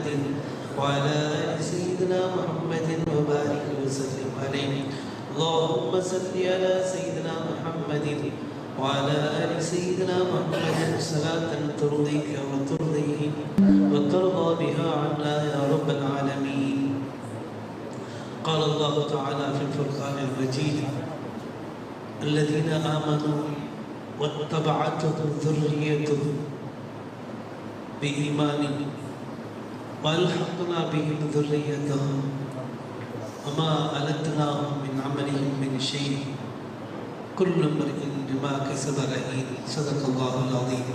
محمد وعلى آل سيدنا محمد وبارك وسلم عليه. اللهم صل على سيدنا محمد وعلى آل سيدنا محمد صلاة ترضيك وترضيه وترضى بها عنا يا رب العالمين. قال الله تعالى في الفرقان المجيد الذين آمنوا واتبعتهم ذريتهم بإيمان وألحقنا بهم ذريتهم. وما ألتناهم من عملهم من شيء. كل امرئ بما كسب رهين. صدق الله العظيم.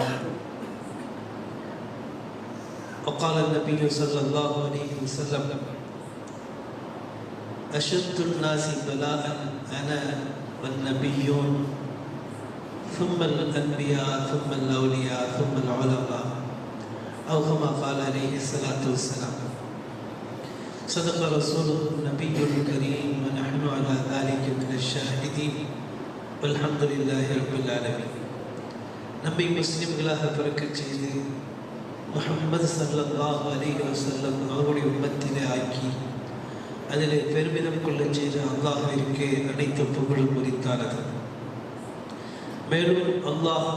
وقال النبي صلى الله عليه وسلم أشد الناس بلاء أنا والنبيون. ثم الأنبياء ثم الأولياء ثم العلماء. أو كما قال عليه الصلاة والسلام صدق رسوله النبي الكريم ونحن على ذلك من الشاهدين والحمد لله رب العالمين நம்மை முஸ்லிம்களாக பிறக்கச் செய்து முஹம்மது ஸல்லல்லாஹு அலைஹி வஸல்லம் அவருடைய உம்மத்திலே ஆக்கி அதிலே பெருமிதம் கொள்ளச் செய்த அல்லாஹிற்கு அனைத்து புகழும் உரித்தானது மேலும் அல்லாஹ்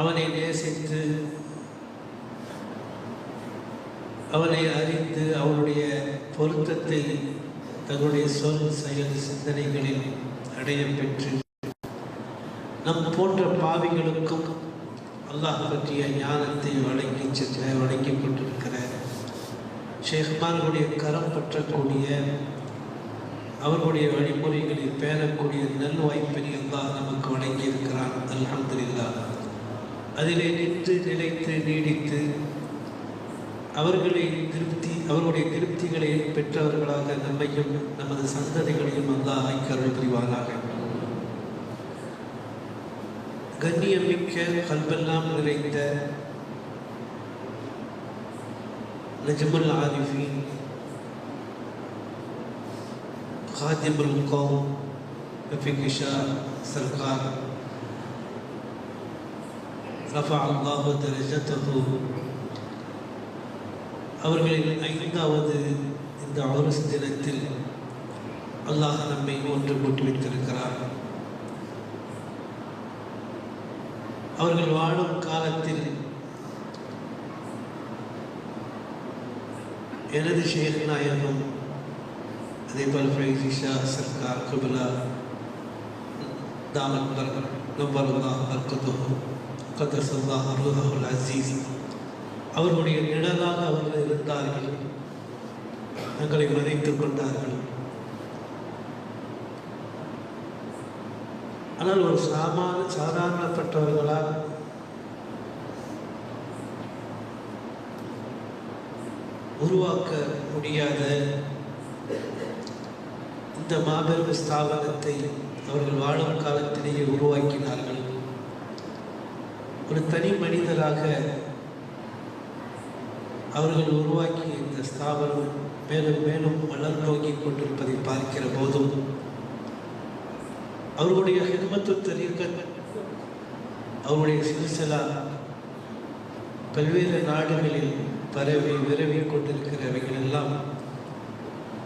அவனை நேசித்து அவனை அறிந்து அவருடைய பொருத்தத்தை தன்னுடைய சொல் செயல் சிந்தனைகளில் அடைய பெற்று நம் போன்ற பாவிகளுக்கும் அல்லாஹ் பற்றிய ஞானத்தை வழங்கி சென்ற வழங்கி கொண்டிருக்கிற ஷேக்மார்களுடைய கரம் பற்றக்கூடிய அவர்களுடைய வழிமுறைகளில் பேரக்கூடிய நல் வாய்ப்பினை அல்லாஹ் நமக்கு வழங்கியிருக்கிறான். அல்ஹம்துல்லா அதிலே நின்று நிலைத்து நீடித்து அவர்களை திருப்தி அவர்களுடைய திருப்திகளை பெற்றவர்களாக நம்மையும் நமது சந்ததிகளையும் அல்லாஹ் கருள் புரிவானாக. கண்ணியமிக்க கல்வெல்லாம் நிறைந்த நஜமுல் ஆரிஃபின் காதிமுல் கௌம் ரஃபிகிஷா சர்கார் ரஃபா அல்லாஹு தரஜத்தகு அவர்களின் ஐந்தாவது இந்த அவுரஸ் தினத்தில் அல்லாஹ் நம்மை ஒன்று கூட்டி வைத்திருக்கிறார். அவர்கள் வாழும் காலத்தில் எனது ஷேக் நாயகம் அதே போல் ஃபைசிஷா சர்க்கார் குபலா தாமத் பர் நம்பருல்லா கதர் சல்லாஹ் அருஹுல் அசீஸ் அவர்களுடைய நிழலாக அவர்கள் இருந்தார்கள். தங்களை மறைத்துக் கொண்டார்கள். ஆனால் ஒரு சாமான சாதாரணப்பட்டவர்களால் உருவாக்க முடியாத இந்த மாபெரும் ஸ்தாபனத்தை அவர்கள் வாழும் காலத்திலேயே உருவாக்கினார்கள். ஒரு தனி மனிதராக அவர்கள் உருவாக்கிய இந்த ஸ்தாபனம் மேலும் மேலும் வளர் நோக்கி கொண்டிருப்பதை பார்க்கிற போதும் அவர்களுடைய ஹிதமத்து தரீர்கள் அவருடைய சில்சிலா பல்வேறு நாடுகளில் பரவி விரவி கொண்டிருக்கிறவைகள் எல்லாம்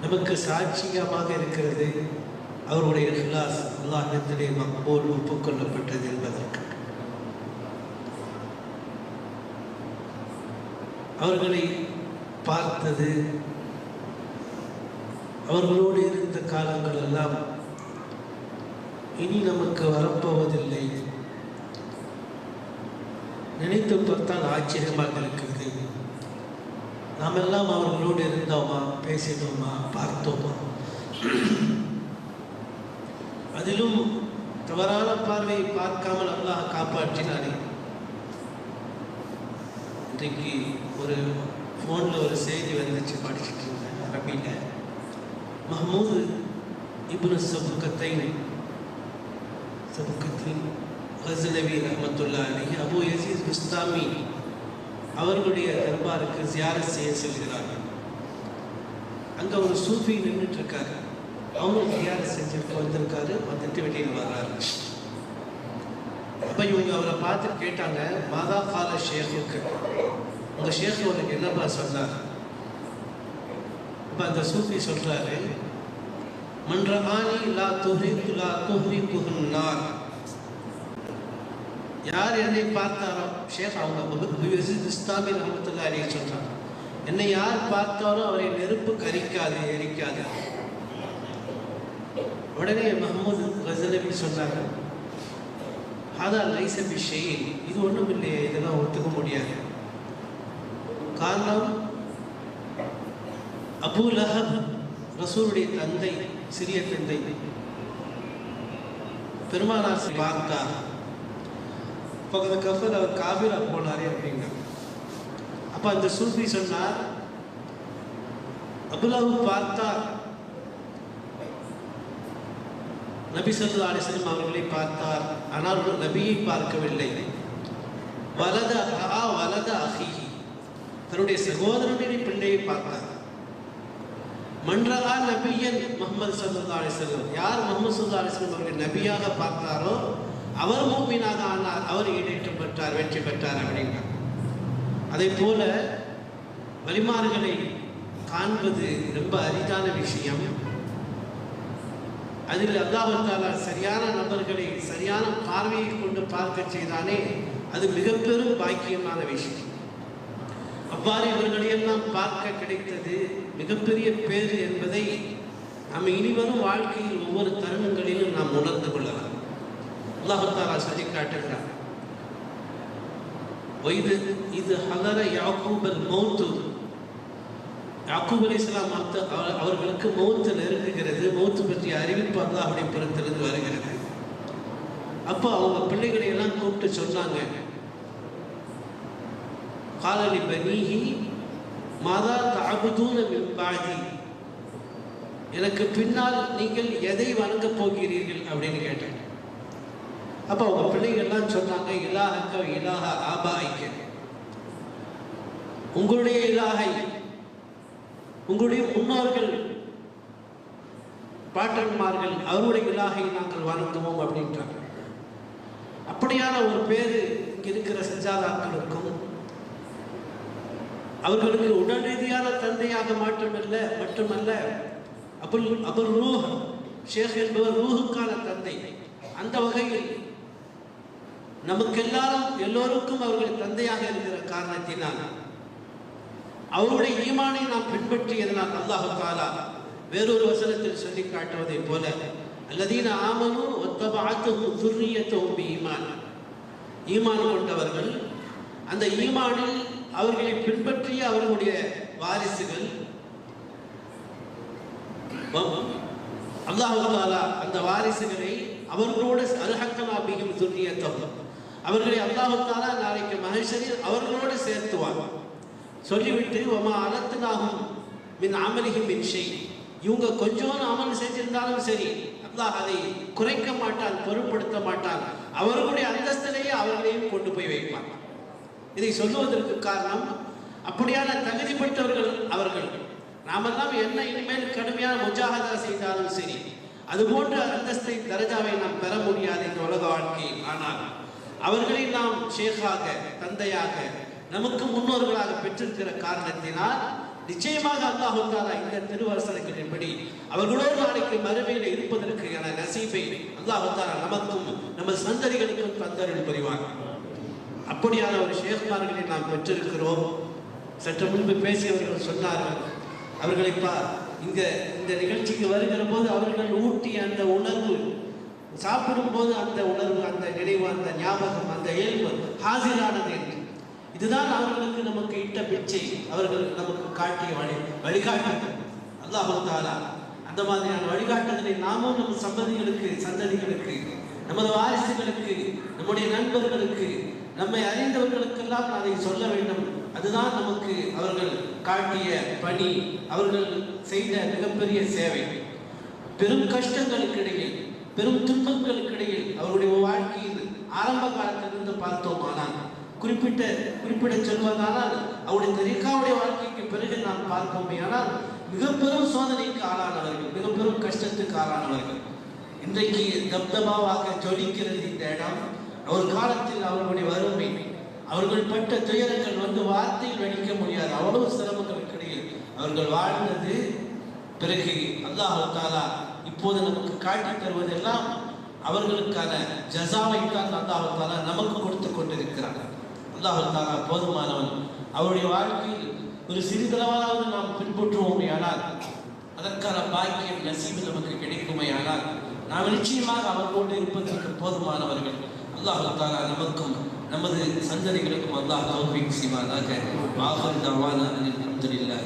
நமக்கு சாட்சியமாக இருக்கிறது. அவருடைய ஹிலாஸ் அல்லாஹத்திலே மக்கோல் ஒப்புக்கொள்ளப்பட்டது என்பதற்கு. அவர்களை பார்த்தது அவர்களோடு இருந்த காலங்கள் எல்லாம் இனி நமக்கு வரப்போவதில்லை. நினைத்து பார்த்தால் ஆச்சரியமாக இருக்கிறது. நாம் எல்லாம் அவர்களோடு இருந்தோமா பேசினோமா பார்த்தோமா? அதிலும் தவறான பார்வையை பார்க்காமல் அல்லாஹ் காப்பாற்றினானே. இன்றைக்கு ஒரு ஃபோனில் ஒரு செய்தி வந்துச்சு படிச்சுட்டு இருந்தேன் அரபியில் மஹமூது இப்னு சபுக்கத்தை சபுக்கத்தின் ஹசனவி ரஹமத்துல்லா அலி அபு யசீஸ் முஸ்தாமி அவர்களுடைய தர்பாருக்கு ஜியாரத் செய்ய செல்கிறார்கள். அங்கே ஒரு சூஃபி நின்றுட்டு இருக்காரு. அவரும் ஜியாரத் செஞ்சுட்டு வந்திருக்காரு வந்துட்டு வெளியில் வர்றாரு. அப்போ இவங்க அவரை பார்த்து கேட்டாங்க மாதா கால ஷேஃபுக்கு உங்க ஷேஃப் உனக்கு என்னப்பா சொன்னார்? இப்போ அந்த சூஃபி சொல்றாரு மன்றமானி லா துஹிக் லா துஹ்ரிகுஹுன் நார். யார் என்னை பார்த்தாரோ ஷேஃப் அவங்க இஸ்லாமி ரஹமத்துல்லா அலி சொல்றாங்க. என்னை யார் பார்த்தாலும் அவரை நெருப்பு கரிக்காது எரிக்காது. உடனே மஹமூது கசலபி சொன்னாங்க ஹதா லைச பிஷெயின் இது ஒன்றும் இல்லையே இதெல்லாம் ஒத்துக்க முடியாது. காரணம் அபு லஹப் ரசூலுடைய தந்தை சிறிய தந்தை. பெருமானார் பார்த்தா பக்கத்து கஃபர் அவர் காபிரா போனாரே அப்படிங்க அப்போ அந்த சூஃபி சொன்னார் அபுலாவு பார்த்தார். நபி சொல்லா அலிஸ்லம் அவர்களை பார்த்தார். ஆனால் ஒரு நபியை பார்க்கவில்லை. வலத ஆ வலத அஹி. தன்னுடைய சகோதரனுடைய பிள்ளையை பார்த்தார். மன்றகா நபியன் முகமது சல்லா அலிஸ்லம் யார் முகமது சல்லா அலிஸ்லம் அவர்கள் நபியாக பார்த்தாரோ அவர் மூமினாக ஆனார் அவர் ஈடேற்றம் பெற்றார் வெற்றி பெற்றார் அப்படின்னார் அதே போல வலிமார்களை காண்பது ரொம்ப அரிதான விஷயம். அதில் அல்லாஹாலா சரியான நபர்களை சரியான பார்வையை கொண்டு பார்க்க செய்தானே அது மிக பெரும் பாக்கியமான விஷயம். அவ்வாறு இவர்களையெல்லாம் பார்க்க கிடைத்தது மிகப்பெரிய பேர் என்பதை நம்ம இனிவரும் வாழ்க்கையில் ஒவ்வொரு தருணங்களிலும் நாம் உணர்ந்து கொள்ளலாம். அல்லாஹாலா சொல்லி காட்டுகிறார் இது இது ஹலர யாக்கூபல் மௌத்து யாக்கூப் அலி இஸ்லாம் அவர்களுக்கு மௌத்து நெருங்குகிறது மௌத்து பற்றிய அறிவிப்பு அல்லாஹுடைய புறத்திலிருந்து வருகிறது. அப்போ அவங்க பிள்ளைகளை எல்லாம் கூப்பிட்டு சொன்னாங்க காலனி பனீஹி மாதா தாபுதூன பாதி. எனக்கு பின்னால் நீங்கள் எதை வணங்கப் போகிறீர்கள்? அப்படின்னு கேட்டேன் அப்போ அவங்க பிள்ளைகள்லாம் சொன்னாங்க இலாக இலாக ஆபாய்க்க. உங்களுடைய இலாகை உங்களுடைய முன்னோர்கள் பாட்டன்மார்கள் அவருடைய இலாகை நாங்கள் வணங்குவோம் அப்படின்றாங்க அப்படியான ஒரு பேர் இங்க இருக்கிற சஜாதாக்களுக்கும் அவர்களுக்கு உடல் ரீதியான தந்தையாக மாற்றமல்ல மட்டுமல்ல அபுல் அபுல் ரூஹ் ஷேக் என்பவர் ரூஹுக்கான தந்தை. அந்த வகையில் நமக்கு எல்லாரும் எல்லோருக்கும் அவர்கள் தந்தையாக இருக்கிற காரணத்தினால் அவருடைய ஈமானை நாம் பின்பற்றியதனால் அல்லாஹு தாலா வேறொரு வசனத்தில் சொல்லி காட்டுவதை போல அல்லதீன ஆமனு ஒத்தபாத்தும் துர்ரியத்தும் ஈமான் ஈமான் கொண்டவர்கள் அந்த ஈமானில் அவர்களை பின்பற்றிய அவர்களுடைய வாரிசுகள் அல்லாஹு தாலா அந்த வாரிசுகளை அவர்களோடு அல்ஹக்கனா பிகும் துர்ரியத்தம் அவர்களை அல்லாஹு தாலா நாளைக்கு மகேஸ்வரில் அவர்களோடு சேர்த்துவாங்க சொல்லிவிட்டு ஒமா அனத்துனாகும் மின் அமலிகும் மின் இவங்க கொஞ்சம் அமல் செஞ்சிருந்தாலும் சரி அல்லாஹ் அதை குறைக்க மாட்டான் பொருட்படுத்த மாட்டான். அவர்களுடைய அந்தஸ்திலேயே அவர்களையும் கொண்டு போய் வைப்பான். இதை சொல்லுவதற்கு காரணம் அப்படியான தகுதிப்பட்டவர்கள் அவர்கள். நாமெல்லாம் என்ன இனிமேல் கடுமையான முஜாகதா செய்தாலும் சரி அது போன்ற அந்தஸ்தை தரஜாவை நாம் பெற முடியாது இந்த உலக வாழ்க்கையில் ஆனால் அவர்களை நாம் ஷேகாக தந்தையாக நமக்கு முன்னோர்களாக பெற்றிருக்கிற காரணத்தினால் நிச்சயமாக அல்லாஹு தாலா இந்த திருவரசனங்களின்படி அவர்களோடு நாளைக்கு மறுமையில் இருப்பதற்கு என நசீபை அல்லாஹு தாலா நமக்கும் நமது சந்ததிகளுக்கும் தந்தர்கள் புரிவாங்க அப்படியான ஒரு ஷேக்மார்களை நாம் பெற்றிருக்கிறோம். சற்று முன்பு பேசியவர்கள் சொன்னார்கள் அவர்களை பா இங்க இந்த நிகழ்ச்சிக்கு வருகிற போது அவர்கள் ஊட்டி அந்த உணர்வு சாப்பிடும் போது அந்த உணர்வு அந்த நினைவு அந்த ஞாபகம் அந்த இயல்பு ஹாசிரானது என்று. இதுதான் அவர்களுக்கு நமக்கு இட்ட பிச்சை. அவர்கள் நமக்கு காட்டிய வழி வழிகாட்டுதல். அல்லாஹு அந்த மாதிரியான வழிகாட்டுதலை நாமும் நம் சந்ததிகளுக்கு சந்ததிகளுக்கு நமது வாரிசுகளுக்கு நம்முடைய நண்பர்களுக்கு நம்மை அறிந்தவர்களுக்கெல்லாம் அதை சொல்ல வேண்டும். அதுதான் நமக்கு அவர்கள் காட்டிய பணி அவர்கள் செய்த மிகப்பெரிய சேவை. பெரும் கஷ்டங்களுக்கு இடையில் பெரும் துன்பங்களுக்கு இடையில் அவருடைய வாழ்க்கையில் ஆரம்ப காலத்திலிருந்து பார்த்தோமானால் குறிப்பிட்ட குறிப்பிட சொல்வதானால் அவருடைய தரிகாவுடைய வாழ்க்கைக்கு பிறகு நாம் பார்ப்போமே. ஆனால் மிக பெரும் சோதனைக்கு ஆளானவர்கள் மிக பெரும் கஷ்டத்துக்கு ஆளானவர்கள் இன்றைக்கு தப்தபாவாக ஜொலிக்கிறது இந்த இடம். ஒரு காலத்தில் அவர்களுடைய வறுமை அவர்கள் பட்ட துயரங்கள் வந்து வார்த்தையில் வடிக்க முடியாது. அவ்வளவு சிரமங்களுக்கு இடையில் அவர்கள் வாழ்ந்தது. பிறகு அல்லாஹ் தாலா இப்போது நமக்கு காட்டி தருவதெல்லாம் அவர்களுக்கான ஜசாவைத்தான் அல்லாஹ் தாலா நமக்கு கொடுத்து கொண்டிருக்கிறார் அல்லாஹ் போதுமானவன். அவருடைய வாழ்க்கையில் ஒரு சிறிதளவாவது நாம் பின்பற்றுவோமே ஆனால் அதற்கான பாக்கியம் நசீபு நமக்கு கிடைக்குமே ஆனால் நாம் நிச்சயமாக அவர்களோடு இருப்பதற்கு போதுமானவர்கள். அல்லாஹ் நமக்கும் நமது சந்ததிகளுக்கும் அல்லாஹ் தௌஃபீக் செய்வானாக. வாஹர் தவானா அல்ஹம்துலில்லாஹ்